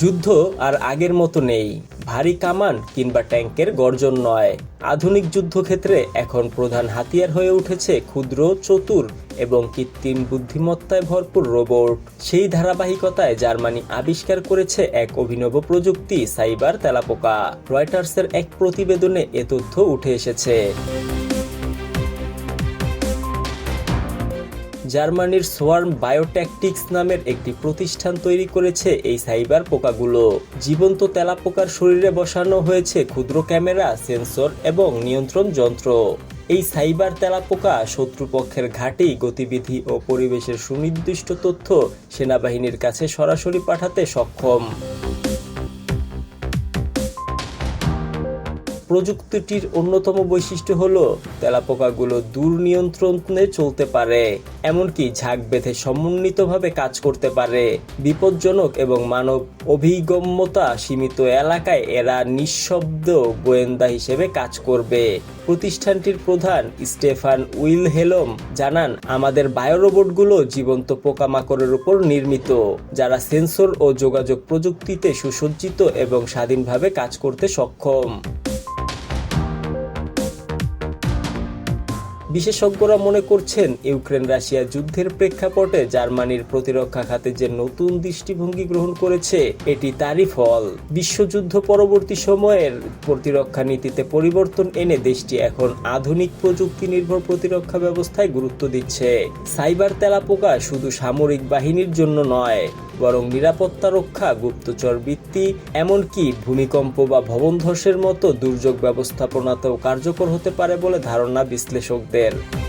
যুদ্ধ আর আগের মতো নেই। ভারী কামান কিংবা ট্যাঙ্কের গর্জন নয়। আধুনিক যুদ্ধক্ষেত্রে এখন প্রধান হাতিয়ার হয়ে উঠেছে ক্ষুদ্র, চতুর এবং কৃত্রিম বুদ্ধিমত্তায় ভরপুর রোবট। সেই ধারাবাহিকতায় জার্মানি আবিষ্কার করেছে এক অভিনব প্রযুক্তি, সাইবার তেলাপোকা। রয়টার্সের এক প্রতিবেদনে এ তথ্য উঠে এসেছে। জার্মানির সোয়ার্ম বায়োট্যাকটিক্স নামের একটি প্রতিষ্ঠান তৈরি করেছে এই সাইবার পোকাগুলো। জীবন্ত তেলাপোকার শরীরে বসানো হয়েছে ক্ষুদ্র ক্যামেরা, সেন্সর এবং নিয়ন্ত্রণ যন্ত্র। এই সাইবার তেলাপোকা শত্রুপক্ষের ঘাঁটি, গতিবিধি ও পরিবেশের সুনির্দিষ্ট তথ্য সেনাবাহিনীর কাছে সরাসরি পাঠাতে সক্ষম। প্রযুক্তিটির অন্যতম বৈশিষ্ট্য হল, তেলাপোকাগুলো দূর নিয়ন্ত্রণে চলতে পারে, এমনকি ঝাঁক বেঁধে সমন্বিতভাবে কাজ করতে পারে। বিপজ্জনক এবং মানব অভিগম্যতা সীমিত এলাকায় এরা নিঃশব্দ গোয়েন্দা হিসেবে কাজ করবে। প্রতিষ্ঠানটির প্রধান স্টেফান উইলহেলম জানান, আমাদের বায়োরোবটগুলো জীবন্ত পোকামাকড়ের উপর নির্মিত, যারা সেন্সর ও যোগাযোগ প্রযুক্তিতে সুসজ্জিত এবং স্বাধীনভাবে কাজ করতে সক্ষম। বিশেষজ্ঞরা মনে করছেন ইউক্রেন রাশিয়া যুদ্ধের প্রেক্ষাপটে জার্মানির প্রতিরক্ষা খাতে যে নতুন দৃষ্টিভঙ্গি গ্রহণ করেছে, এটি তারই ফল। বিশ্বযুদ্ধ পরবর্তী সময়ের প্রতিরক্ষা নীতিতে পরিবর্তন এনে দেশটি এখন আধুনিক প্রযুক্তি নির্ভর প্রতিরক্ষা ব্যবস্থায় গুরুত্ব দিচ্ছে। সাইবার তেলাপোকা শুধু সামরিক বাহিনীর জন্য নয়, বরং নিরাপত্তা রক্ষা, গুপ্তচর বৃত্তি, এমনকি ভূমিকম্প বা ভবন ধসের মতো দুর্যোগ ব্যবস্থাপনাতেও কার্যকর হতে পারে বলে ধারণা বিশ্লেষকদের। Yeah.